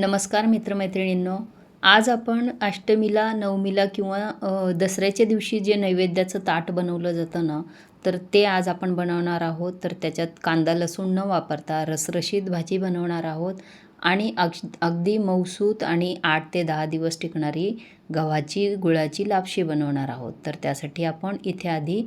नमस्कार मित्रमैत्रिणींनो. आज आपण अष्टमीला नवमीला किंवा दसऱ्याच्या दिवशी जे नैवेद्याचं ताट बनवलं जातं ना तर ते आज आपण बनवणार आहोत. तर त्याच्यात कांदा लसूण न वापरता रसरशीत भाजी बनवणार आहोत. आणि अग अगदी मौसूत आणि आठ ते दहा दिवस टिकणारी गव्हाची गुळाची लापशी बनवणार आहोत. तर त्यासाठी आपण इथे आधी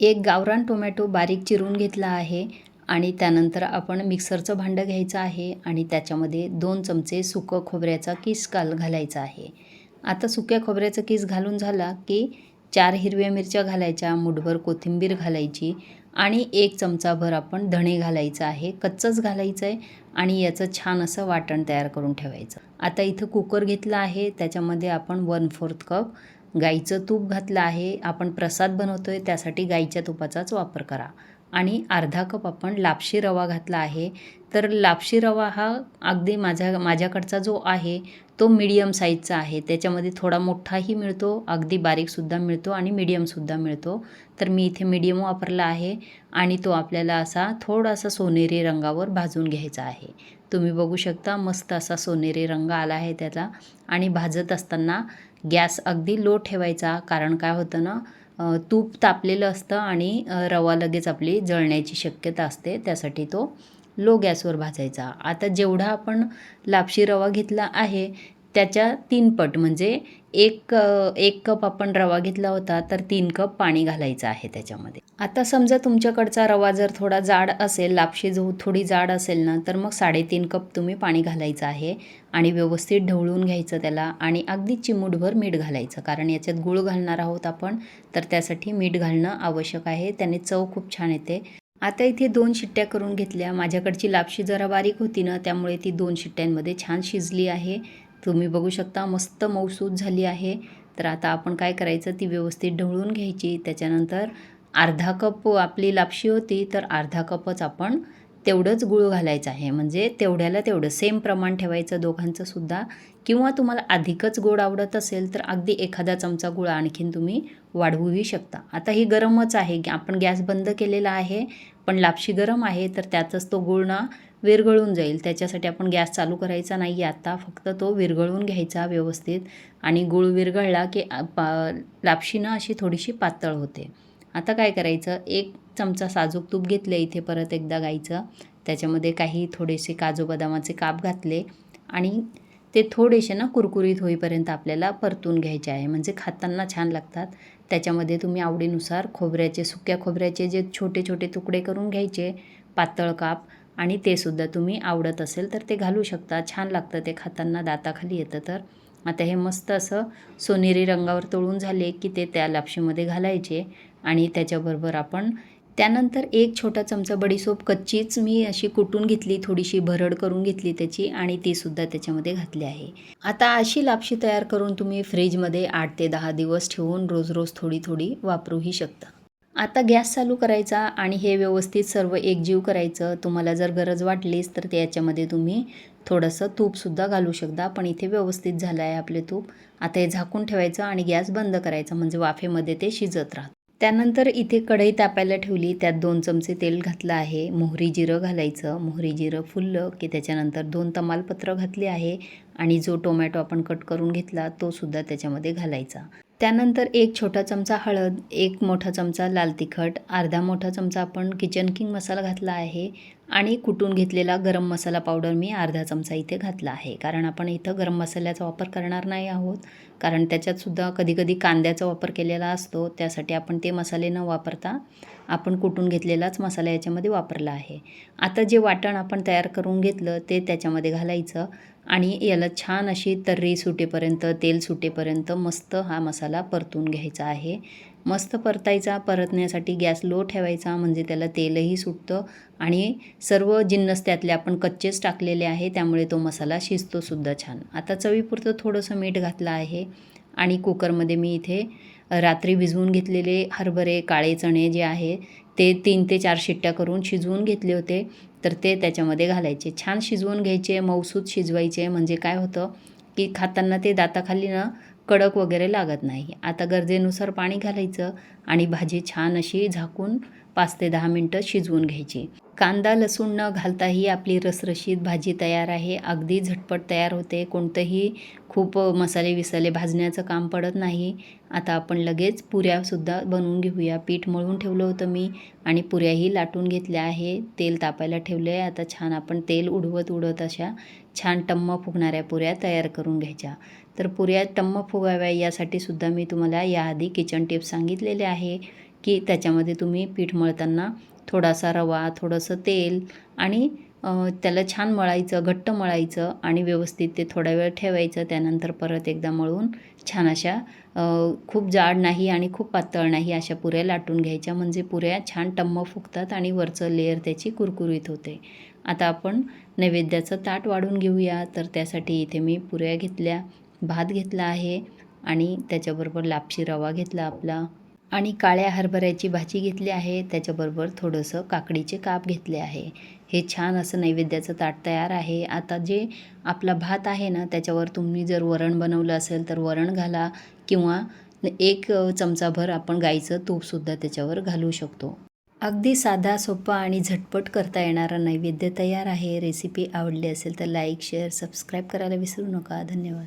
एक गावरान टोमॅटो बारीक चिरून घेतला आहे. आणि त्यानंतर आपण मिक्सरचं भांडं घ्यायचं आहे आणि त्याच्यामध्ये दोन चमचे सुकं खोबऱ्याचा किस काल घालायचा आहे. आता सुक्या खोबऱ्याचा किस घालून झाला की चार हिरव्या मिरच्या घालायच्या मुठभर कोथिंबीर घालायची आणि एक चमचाभर आपण धणे घालायचं आहे कच्चंच घालायचं आहे आणि याचं छान असं वाटण तयार करून ठेवायचं. आता इथं कुकर घेतला आहे त्याच्यामध्ये आपण वन फोर्थ कप गाईचं तूप घातलं आहे आपण प्रसाद बनवतो आहे त्यासाठी गाईच्या तुपाचाच वापर करा. आणि अर्धा कप आपण लापशी रवा घातला आहे. तर लापशी रवा हा अगदी माझ्या माझ्याकडचा जो आहे तो मीडियम साईजचा आहे. त्याच्यामध्ये थोडा मोठाही मिळतो अगदी बारीकसुद्धा मिळतो आणि मीडियमसुद्धा मिळतो. तर मी इथे मीडियम वापरला आहे आणि तो आपल्याला असा थोडासा सोनेरी रंगावर भाजून घ्यायचा आहे. तुम्ही बघू शकता मस्त असा सोनेरी रंग आला आहे त्याला आणि भाजत असताना गॅस अगदी लो ठेवायचा कारण काय होतं ना तूप तापलेलं असतं आणि रवा लगेच आपली जळण्याची शक्यता असते. त्यासाठी तो लो गॅसवर भाजायचा. आता जेवढा आपण लापशी रवा घेतला आहे त्याच्या तीन पट म्हणजे एक एक कप आपण रवा घेतला होता तर तीन कप पाणी घालायचं आहे त्याच्यामध्ये. आता समजा तुमच्याकडचा रवा जर थोडा जाड असेल लापशी जो थोडी जाड असेल ना तर मग साडेतीन कप तुम्ही पाणी घालायचं आहे आणि व्यवस्थित ढवळून घ्यायचं त्याला आणि अगदी चिमूटभर मीठ घालायचं. कारण याच्यात गूळ घालणार आहोत आपण तर त्यासाठी मीठ घालणं आवश्यक आहे. त्याने चव खूप छान येते. आता इथे दोन शिट्ट्या करून घेतल्या. माझ्याकडची लापशी जरा बारीक होती ना त्यामुळे ती दोन शिट्ट्यांमध्ये छान शिजली आहे. तुम्ही बघू शकता मस्त मऊसूत झाली आहे. तर आता आपण काय करायचं ती व्यवस्थित ढवळून घ्यायची. त्याच्यानंतर अर्धा कप आपली लापशी होती तर अर्धा कपच आपण तेवढंच गूळ घालायचं आहे. म्हणजे तेवढ्याला तेवढं. सेम प्रमाण ठेवायचं दोघांचं सुद्धा. किंवा तुम्हाला अधिकच गोड आवडत असेल तर अगदी एखादा चमचा गुळ आणखीन तुम्ही वाढवूही शकता. आता ही गरमच आहे. आपण गॅस बंद केलेला आहे. पण लापशी गरम आहे तर त्यातच तो गुळ ना विरघळून जाईल. त्याच्यासाठी आपण गॅस चालू करायचा नाही आत्ता आता. फक्त तो विरघळून घ्यायचा व्यवस्थित. आणि गूळ विरघळला की पा लापशी ना अशी थोडीशी पातळ होते. आता काय करायचं? एक चमचा साजूक तूप घेतलं इथे परत एकदा गाईचं. त्याच्यामध्ये काही थोडेसे काजू बदामाचे काप घातले आणि ते थोडेसे ना कुरकुरीत होईपर्यंत आपल्याला परतून घ्यायचे आहे. म्हणजे खाताना छान लागतात. त्याच्यामध्ये तुम्ही आवडीनुसार खोबऱ्याचे सुक्या खोबऱ्याचे जे छोटे छोटे तुकडे करून घ्यायचे पातळ काप आणि ते सुद्धा तुम्ही आवडत असेल तर ते घालू शकता. छान लागतं ते खाताना दाताखाली येतं तर. आता हे मस्त असं सोनेरी रंगावर तळून झाले की ते त्या लापशीमध्ये घालायचे आणि त्याच्याबरोबर आपण त्यानंतर एक छोटा चमचा बडीसोप कच्चीच मी अशी कुटून घेतली थोडीशी भरड करून घेतली त्याची आणि ती सुद्धा त्याच्यामध्ये घातली आहे. आता अशी लापशी तयार करून तुम्ही फ्रीजमध्ये आठ ते दहा दिवस ठेवून रोज रोज थोडी थोडी वापरूही शकता. आता गॅस चालू करायचा आणि हे व्यवस्थित सर्व एकजीव करायचं. तुम्हाला जर गरज वाटलीच तर त्याच्यामध्ये तुम्ही थोडंसं तूपसुद्धा घालू शकता. पण इथे व्यवस्थित झालं आहे आपले तूप. आता हे झाकून ठेवायचं आणि गॅस बंद करायचा. म्हणजे वाफेमध्ये ते शिजत राहतं. त्यानंतर इथे कढई तापायला ठेवली. त्यात दोन चमचे तेल घातलं आहे. मोहरी जिरं घालायचं. मोहरी जिरं फुललं की त्याच्यानंतर दोन तमालपत्र घातले आहे आणि जो टोमॅटो आपण कट करून घेतला तो सुद्धा त्याच्यामध्ये घालायचा. त्यानंतर एक छोटा चमचा हळद एक मोठा चमचा लाल तिखट अर्धा मोठा चमचा आपण किचन किंग मसाला घातला आहे. आणि कुटून घेतलेला गरम मसाला पावडर मी अर्धा चमचा इथे घातला आहे. कारण आपण इथं गरम मसाल्याचा वापर करणार नाही आहोत. कारण त्याच्यातसुद्धा कधीकधी कांद्याचा वापर केलेला असतो. त्यासाठी आपण ते मसाले न वापरता आपण कुटून घेतलेलाच मसाला याच्यामध्ये वापरला आहे. आता जे वाटण आपण तयार करून घेतलं ते त्याच्यामध्ये घालायचं. आणि याला छान अशी तर्री सुटेपर्यंत तेल सुटेपर्यंत मस्त हा मसाला परतून घ्यायचा आहे. मस्त परतायचा परतण्यासाठी गॅस लो ठेवायचा म्हणजे त्याला तेलही सुटतं आणि सर्व जिन्नस त्यातले आपण कच्चेच टाकलेले आहे त्यामुळे तो मसाला शिजतोसुद्धा छान. आता चवीपुरतं थोडंसं मीठ घातलं आहे आणि कुकरमध्ये मी इथे रात्री भिजवून घेतलेले हरभरे काळे चणे जे आहे ते तीन ते चार शिट्ट्या करून शिजवून घेतले होते. तर ते त्याच्यामध्ये घालायचे. छान शिजवून घ्यायचे मऊसूत शिजवायचे. म्हणजे काय होतं की खाताना ते दाताखाली ना कडक वगैरे लागत नाही. आता गरजेनुसार पाणी घालायचं आणि भाजी छान अशी झाकून पाच ते दहा मिनटं शिजवून घ्यायची. कांदा लसूण न घालताही आपली रसरशीत भाजी तयार आहे. अगदी झटपट तयार होते. कोणतंही खूप मसाले विसाले भाजण्याचं काम पडत नाही. आता आपण लगेच पुऱ्यासुद्धा बनवून घेऊया. पीठ मळून ठेवलं होतं मी आणि पुऱ्याही लाटून घेतल्या आहे. तेल तापायला ठेवलं आहे आता छान आपण तेल उडवत उडवत अशा छान टम्म फुगणाऱ्या पुऱ्या तयार करून घ्यायच्या. तर पुऱ्या टम्म फुगाव्या यासाठी सुद्धा मी तुम्हाला याआधी किचन टिप्स सांगितलेले आहे की त्याच्यामध्ये तुम्ही पीठ मळताना थोडासा रवा थोडंसं तेल आणि त्याला छान मळायचं घट्ट मळायचं आणि व्यवस्थित ते थोडा वेळ ठेवायचं. त्यानंतर परत एकदा मळून छान अशा खूप जाड नाही आणि खूप पातळ नाही अशा पुऱ्या लाटून घ्यायच्या. म्हणजे पुऱ्या छान टम्म फुगतात आणि वरचं लेअर त्याची कुरकुरीत होते. आता आपण नैवेद्याचं ताट वाढून घेऊया. तर त्यासाठी इथे मी पुऱ्या घेतल्या भात घेतला आहे आणि त्याच्याबरोबर लापशी रवा घेतला आपला. आणि काळ्या हरभऱ्याची भाजी घेतली आहे. त्याच्याबरोबर थोडंसं काकडीचे काप घेतले आहे. हे छान असं नैवेद्याचं ताट तयार आहे. आता जे आपला भात आहे ना त्याच्यावर तुम्ही जर वरण बनवलं असेल तर वरण घाला किंवा एक चमचाभर आपण गाईचं तूपसुद्धा त्याच्यावर घालू शकतो. अगदी साधा सोपा आणि झटपट करता येणारा नैवेद्य तयार आहे. रेसिपी आवडली असेल तर लाईक शेअर सबस्क्राईब करायला विसरू नका. धन्यवाद.